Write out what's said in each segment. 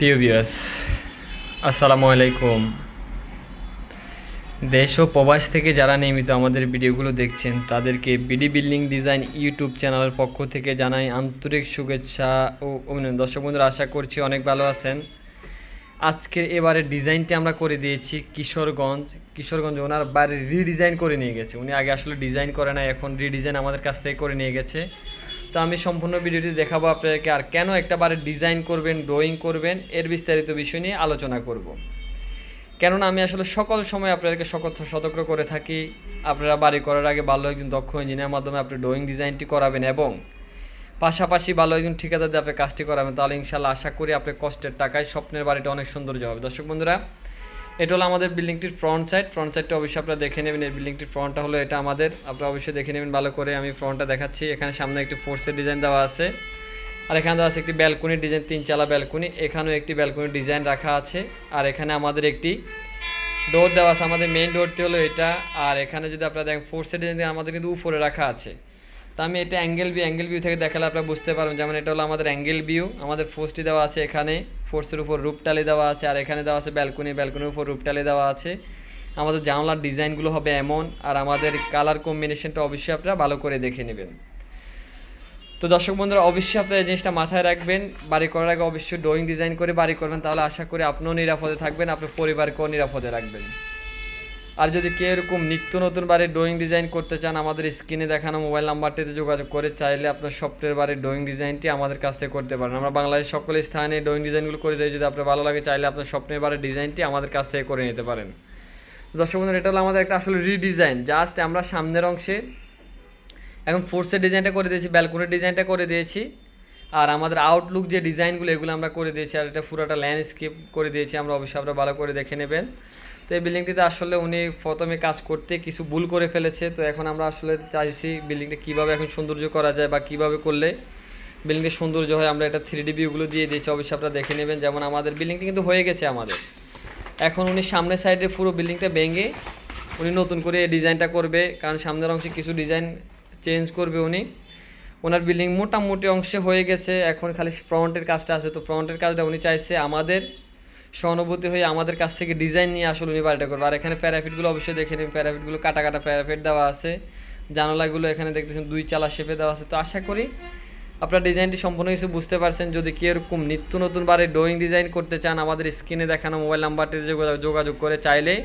প্রিয় আসসালামু আলাইকুম। দেশ ও প্রবাস থেকে যারা নিয়মিত আমাদের ভিডিওগুলো দেখছেন, তাদেরকে বিডি বিল্ডিং ডিজাইন ইউটিউব চ্যানেলের পক্ষ থেকে জানাই আন্তরিক শুভেচ্ছা ও অভিনন্দন। দর্শক বন্ধুরা, আশা করছি অনেক ভালো আছেন। আজকের এবারে ডিজাইনটি আমরা করে দিয়েছি কিশোরগঞ্জ। কিশোরগঞ্জ ওনার বাড়ির রিডিজাইন করে নিয়ে গেছে। উনি আগে আসলে ডিজাইন করে না এখন রিডিজাইন আমাদের কাছ থেকে করে নিয়ে গেছে। তো আমি সম্পূর্ণ ভিডিওটি দেখাবো আপনাদেরকে আর কেন একটা বাড়ির ডিজাইন করবেন, ড্রয়িং করবেন, এর বিস্তারিত বিষয় নিয়ে আলোচনা করব। কেননা আমি আসলে সকল সময় আপনাদেরকে সকল সতর্ক করে থাকি। আপনারা বাড়ি করার আগে ভালো একজন দক্ষ ইঞ্জিনিয়ার মাধ্যমে আপনি ড্রয়িং ডিজাইনটি করাবেন এবং পাশাপাশি ভালো একজন ঠিকাদার দিয়ে আপনি কাজটি করাবেন, তাহলে ইনশাল্লাহ আশা করি আপনার কষ্টের টাকায় স্বপ্নের বাড়িটা অনেক সৌন্দর্য হবে। দর্শক বন্ধুরা এটা হলো আমাদের বিল্ডিংটির ফ্রন্ট সাইড ফ্রন্ট সাইডটা অবশ্যই আপনারা দেখে নেবেন। এই বিল্ডিংটির ফ্রন্টটা হলো এটা আমাদের। আপনারা অবশ্যই দেখে নেবেন। ভালো করে আমি ফ্রন্টটা দেখাচ্ছি। এখানে সামনে একটি ফোর্সের ডিজাইন দেওয়া আছে। আর এখানে দেওয়া আছে একটি ব্যালকনির ডিজাইন তিন চালা ব্যালকনি এখানেও একটি ব্যালকনির ডিজাইন রাখা আছে। আর এখানে আমাদের একটি ডোর দেওয়া আছে। আমাদের মেইন ডোরটি হলো এটা। আর এখানে যদি আপনারা দেখেন ফোর্সের ডিজাইন আমাদের কিন্তু উপরে রাখা আছে। তো আমি এটা অ্যাঙ্গেল ভিউ অ্যাঙ্গেল ভিউ থেকে দেখালে আপনারা বুঝতে পারবেন, যেমন এটা হলো আমাদের অ্যাঙ্গেল ভিউ আমাদের ফোর্সটি দেওয়া আছে এখানে ফোর্সের উপর রূপটালি দেওয়া আছে, আর এখানে দেওয়া আছে ব্যালকনি ব্যালকনির উপর রূপটালি দেওয়া আছে। আমাদের জানলার ডিজাইনগুলো হবে এমন, আর আমাদের কালার কম্বিনেশনটা অবশ্যই আপনারা ভালো করে দেখে নেবেন। তো দর্শক বন্ধুরা, অবশ্যই আপনারা এই জিনিসটা মাথায় রাখবেন, বাড়ি করার আগে অবশ্যই ড্রয়িং ডিজাইন করে বাড়ি করবেন, তাহলে আশা করি আপনিও নিরাপদে থাকবেন, আপনার পরিবারকেও নিরাপদে রাখবেন। আর যদি কেউ এরকম নিত্য নতুন বাড়ির ড্রয়িং ডিজাইন করতে চান, আমাদের স্ক্রিনে দেখানো মোবাইল নাম্বারটিতে যোগাযোগ করে চাইলে আপনার স্বপ্নের বাড়ির ড্রয়িং ডিজাইনটি আমাদের কাছ থেকে করতে পারেন। আমরা বাংলাদেশ সকল স্থানে ড্রয়িং ডিজাইনগুলো করে দিই। যদি আপনার ভালো লাগে, চাইলে আপনার স্বপ্নের বাড়ির ডিজাইনটি আমাদের কাছ থেকে করে নিতে পারেন। তো দর্শক বন্ধুরা, এটা হলো আমাদের একটা আসলে রিডিজাইন জাস্ট আমরা সামনের অংশে এখন ফোর্সের ডিজাইনটা করে দিয়েছি ব্যালকনির ডিজাইনটা করে দিয়েছি। আর আমাদের আউটলুক যে ডিজাইনগুলো এগুলো আমরা করে দিয়েছি। আর এটা পুরোটা ল্যান্ডস্কেপ করে দিয়েছি। আমরা অবশ্যই আপনারা ভালো করে দেখে নেবেন। তো এই বিল্ডিংটিতে আসলে উনি প্রথমে কাজ করতে কিছু ভুল করে ফেলেছে। তো এখন আমরা আসলে চাইছি বিল্ডিংটা কীভাবে এখন সৌন্দর্য করা যায় বা কীভাবে করলে বিল্ডিংয়ের সৌন্দর্য হয়, আমরা এটা থ্রি ডি ভিউগুলো দিয়ে দিয়েছি, অবশ্যই আপনারা দেখে নেবেন। যেমন আমাদের বিল্ডিংটি কিন্তু হয়ে গেছে আমাদের। এখন উনি সামনের সাইডে পুরো বিল্ডিংটা ভেঙে উনি নতুন করে এই ডিজাইনটা করবে, কারণ সামনের অংশে কিছু ডিজাইন চেঞ্জ করবে উনি। ওনার বিল্ডিং মোটামুটি অংশে হয়ে গেছে, এখন খালি ফ্রন্টের কাজটা আছে। তো ফ্রন্টের কাজটা উনি চাইছে আমাদের সহানুভূতি হয়ে আমাদের কাছ থেকে ডিজাইন নিয়ে আসলে উনি বাড়িটা করবে। আর এখানে প্যারাফিটগুলো অবশ্যই দেখে নিন। প্যারাফিটগুলো কাটা কাটা প্যারাফিট দেওয়া আছে। জানালাগুলো এখানে দেখতেছেন, দুই চালা শেপে দেওয়া আছে। তো আশা করি আপনার ডিজাইনটি সম্পূর্ণ কিছু বুঝতে পারছেন। যদি কি এরকম নিত্য নতুন বারে ড্রয়িং ডিজাইন করতে চান, আমাদের স্ক্রিনে দেখানো মোবাইল নাম্বারটিতে যোগাযোগ- যোগাযোগ করে চাইলে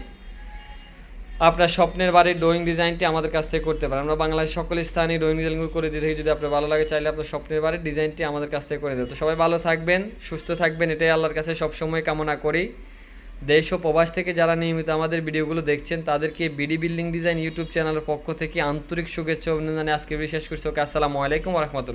আপনার স্বপ্নের বাড়ির ড্রয়িং ডিজাইনটি আমাদের কাছ থেকে করতে পারেন। আমরা বাংলাদেশ সকল স্থানীয় ড্রয়িং ডিজাইনগুলো করে দিয়ে থাকি যদি আপনার ভালো লাগে, চাইলে আপনার স্বপ্নের বাড়ির ডিজাইনটি আমাদের কাছ থেকে করে দেবো তো সবাই ভালো থাকবেন, সুস্থ থাকবেন। এটাই আল্লাহর কাছে সবসময় কামনা করি। দেশ ও প্রবাস থেকে যারা নিয়মিত আমাদের ভিডিওগুলো দেখছেন, তাদেরকে বিডি বিল্ডিং ডিজাইন ইউটিউব চ্যানেলের পক্ষ থেকে আন্তরিক শুভেচ্ছা অভিনন্দনে। আজকে বিশেষ করছি। ওকে, আসসালামু আলাইকুম রহমতুল্লাহ।